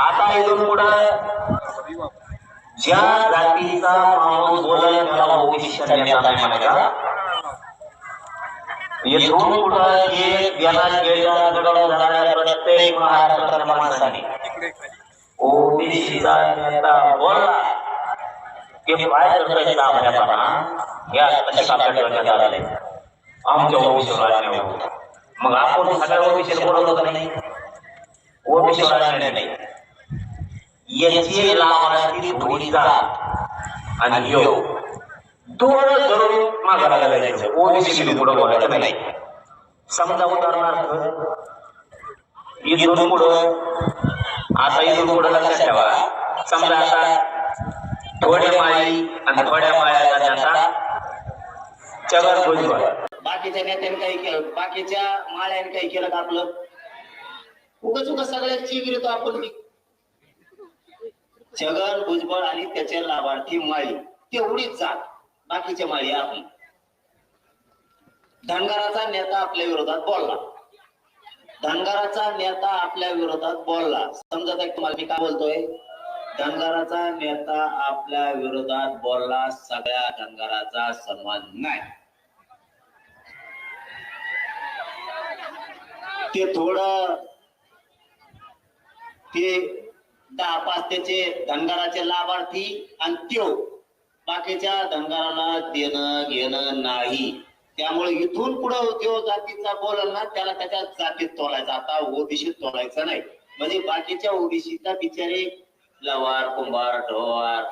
आता इथून पुढं ज्या जातीचा माणूस बोलल त्याला ओबीसी नेता नाही म्हणायचा. इथून पुढं जे ज्ञानात गेलेला गडबड झालेल्या प्रत्येक महाराष्ट्रातल्या माणसाने ओबीसीचा नेता बोलला की या आपल्या आमच्या ओबीसीवर मग आपण सगळ्या ओबीसी बोलवलं नाही. ओबीसी अन्याय नाही. याची लाभार्थी थोडी जात आणि दोन थोडं धरून मागायला लागायचं ओबीसी पुढं बोलायचं नाही. समजा उदाहरणार्थ इथून पुढं आता इथून पुढं लक्षात ठेवा. समजा आता थोड्या माळी आणि थोड्या माळ्याला नेता चगर भुजबळ बाकीच्या नेत्याने काही केलं बाकीच्या माळ्याने काही केलं का आपलं? उगाच सुद्धा सगळ्यात विरोध आपण. छगन भुजबळ आणि त्याचे लाभार्थी माळी. तेवढीच जात. बाकीच्या माळी आपली धनगराचा नेता आपल्या विरोधात बोलला. धनगराचा नेता आपल्या विरोधात बोलला. समजत आहे तुम्हाला? मी काय बोलतोय? धनगराचा नेता आपल्या विरोधात बोलला. सगळ्या धनगराचा सन्मान नाही. ते थोडं ते दहा पाच त्याचे धनगराचे लाभार्थी आणि त्यो बाकीच्या धनगराला देणं घेणं नाही. त्यामुळे इथून पुढे उद्योग जातीचा बोलल ना त्याला त्याच्या जातीत तोलायचा आता ओबीसीत तोलायचा नाही. म्हणजे बाकीच्या ओबीसीचा बिचारे लवार कुंभार ढोवार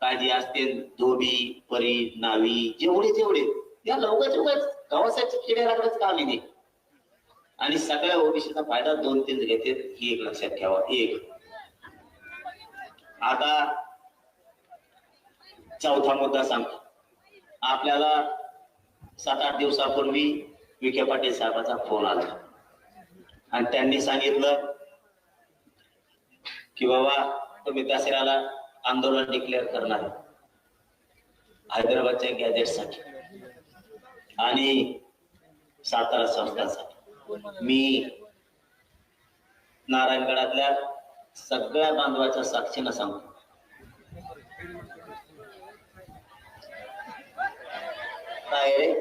काजी असतील धोबी परी नावी जेवढे जेवढे या लवकरच उगाच गव्हासाठी किडे लागलंच काम आहे आणि सगळ्या ओबीसीचा फायदा दोन तीन घेते. ही एक लक्षात ठेवा. एक. आता चौथा मुद्दा सांगतो आपल्याला सात आठ दिवसापूर्वी विखे पाटील साहेबांचा फोन आला. आणि त्यांनी सांगितलं की बाबा तुम्ही दसऱ्याला आंदोलन डिक्लेअर करणार हैदराबादच्या गॅजेटसाठी आणि सातारा संस्थासाठी. मी नारायणगडातल्या सगळ्या बांधवाच्या साक्षीनं सांगतो काय रे?